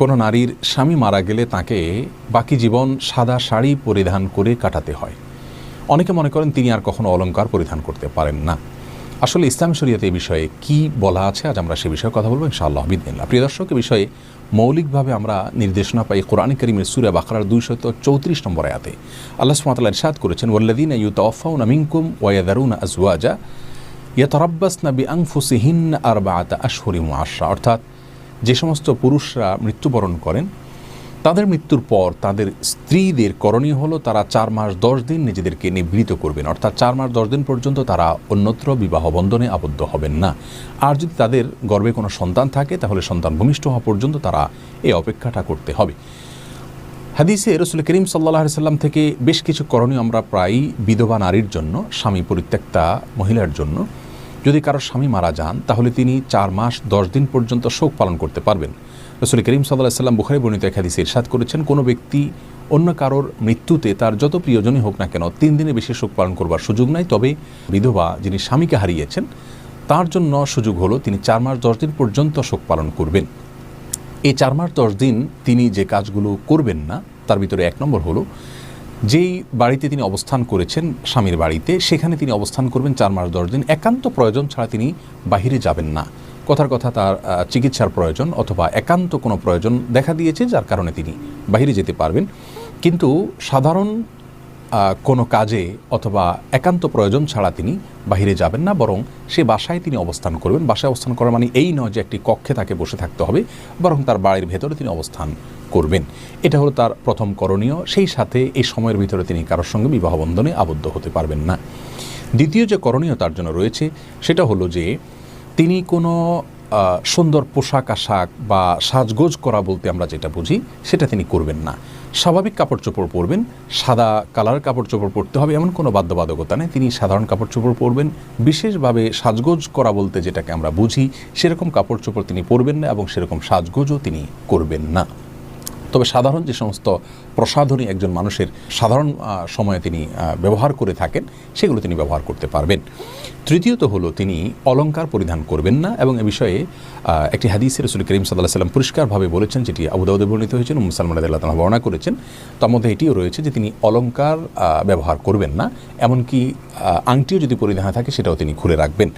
কোনো নারীর স্বামী মারা গেলে তাকে বাকি জীবন সাদা শাড়ি পরিধান করে কাটাতে হয়। অনেকে মনে করেন তিনি আর কখনো অলংকার পরিধান করতে পারেন না। আসলে ইসলাম শরীয়তে এই বিষয়ে কি বলা আছে আজ আমরা সে বিষয়ে কথা বলব ইনশাআল্লাহ বিদিনিল্লাহ। প্রিয় দর্শক, এ বিষয়ে মৌলিকভাবে আমরা নির্দেশনা পাই কোরআন করিমের সুরা বাকরার দুইশত চৌত্রিশ নম্বর আয়াতে। আল্লাহ সুমাতাল্লাহ ইরশাদ করেছেন ওল্লাদিন ওয়াল্লাদিন ইউতাওয়াফাউনা মিনকুম ওয়াদারুনা আজওয়াজা ইয়াতারাব্বাসনা বিআনফুসিহিন আরবাআতা আশহুরিম আশরা। অর্থাৎ যে সমস্ত পুরুষরা মৃত্যুবরণ করেন, তাদের মৃত্যুর পর তাদের স্ত্রীদের করণীয় হলো তারা চার মাস দশ দিন নিজেদেরকে নিবৃত করবেন। অর্থাৎ চার মাস দশ দিন পর্যন্ত তারা অন্যত্র বিবাহ বন্ধনে আবদ্ধ হবেন না। আর যদি তাদের গর্বে কোনো সন্তান থাকে, তাহলে সন্তান ভূমিষ্ঠ হওয়া পর্যন্ত তারা এই অপেক্ষাটা করতে হবে। হাদিসে রসুল করিম সাল্লাহ সাল্লাম থেকে বেশ কিছু করণীয় আমরা প্রায়ই বিধবা নারীর জন্য, স্বামী পরিত্যক্তা মহিলার জন্য যদি কারও স্বামী মারা যান, তাহলে তিনি চার মাস, দশ দিন পর্যন্ত শোক পালন করতে পারবেন। রসুল করিম সাল্লাহ সাল্লাম বুখারি বর্ণিত এক ইরশাদ করেছেন, কোনো ব্যক্তি অন্য কারোর মৃত্যুতে তার যত প্রিয়জনই হোক না কেন, তিন দিনে বেশি শোক পালন করবার সুযোগ নাই। তবে বিধবা যিনি স্বামীকে হারিয়েছেন, তার জন্য সুযোগ হলো তিনি চার মাস, দশ দিন পর্যন্ত শোক পালন করবেন। এই চার মাস, দশ দিন তিনি যে কাজগুলো করবেন না, তার ভিতরে এক নম্বর হলো যেই বাড়িতে তিনি অবস্থান করেছেন, স্বামীর বাড়িতে, সেখানে তিনি অবস্থান করবেন চার মাস দশ দিন। একান্ত প্রয়োজন ছাড়া তিনি বাহিরে যাবেন না। কথার কথা তার চিকিৎসার প্রয়োজন অথবা একান্ত কোনো প্রয়োজন দেখা দিয়েছে, যার কারণে তিনি বাহিরে যেতে পারবেন। কিন্তু সাধারণ কোনো কাজে অথবা একান্ত প্রয়োজন ছাড়া তিনি বাহিরে যাবেন না, বরং সে বাসায় তিনি অবস্থান করবেন। বাসায় অবস্থান করা মানে এই নয় যে একটি কক্ষে তাকে বসে থাকতে হবে, বরং তার বাড়ির ভেতরে তিনি অবস্থান করবেন। এটা হলো তার প্রথম করণীয়। সেই সাথে এই সময়ের ভিতরে তিনি কারোর সঙ্গে বিবাহ বন্ধনে আবদ্ধ হতে পারবেন না। দ্বিতীয় যে করণীয় তার জন্য রয়েছে, সেটা হলো যে তিনি কোনো সুন্দর পোশাক আশাক বা সাজগোজ করা বলতে আমরা যেটা বুঝি, সেটা তিনি করবেন না। স্বাভাবিক কাপড় চোপড় পরবেন, সাদা কালার কাপড় চোপড় পরতে হবে, এমন কোনো বাধ্যবাধকতা নেই। তিনি সাধারণ কাপড় চোপড় পরবেন, বিশেষভাবে সাজগোজ করা বলতে যেটাকে আমরা বুঝি, সেরকম কাপড় চোপড় তিনি পরবেন না এবং সেরকম সাজগোজও তিনি করবেন না। তবে সাধারণ যে সমস্ত প্রসাধনী একজন মানুষের সাধারণ সময়ে তিনি ব্যবহার করে থাকেন, সেগুলো তিনি ব্যবহার করতে পারবেন। তৃতীয়ত হলো তিনি অলংকার পরিধান করবেন না এবং এ বিষয়ে একটি হাদিসের রসুল করিম সাল্লাহ সাল্লাম পরিষ্কারভাবে বলেছেন, যেটি আবুদাউদে বর্ণিত হয়েছেন মুসলমান আল্লাহ তালা বর্ণনা করেছেন, তার মধ্যে এটিও রয়েছে যে তিনি অলঙ্কার ব্যবহার করবেন না, এমনকি আংটিও যদি পরিধান থাকে, সেটাও তিনি খুলে রাখবেন।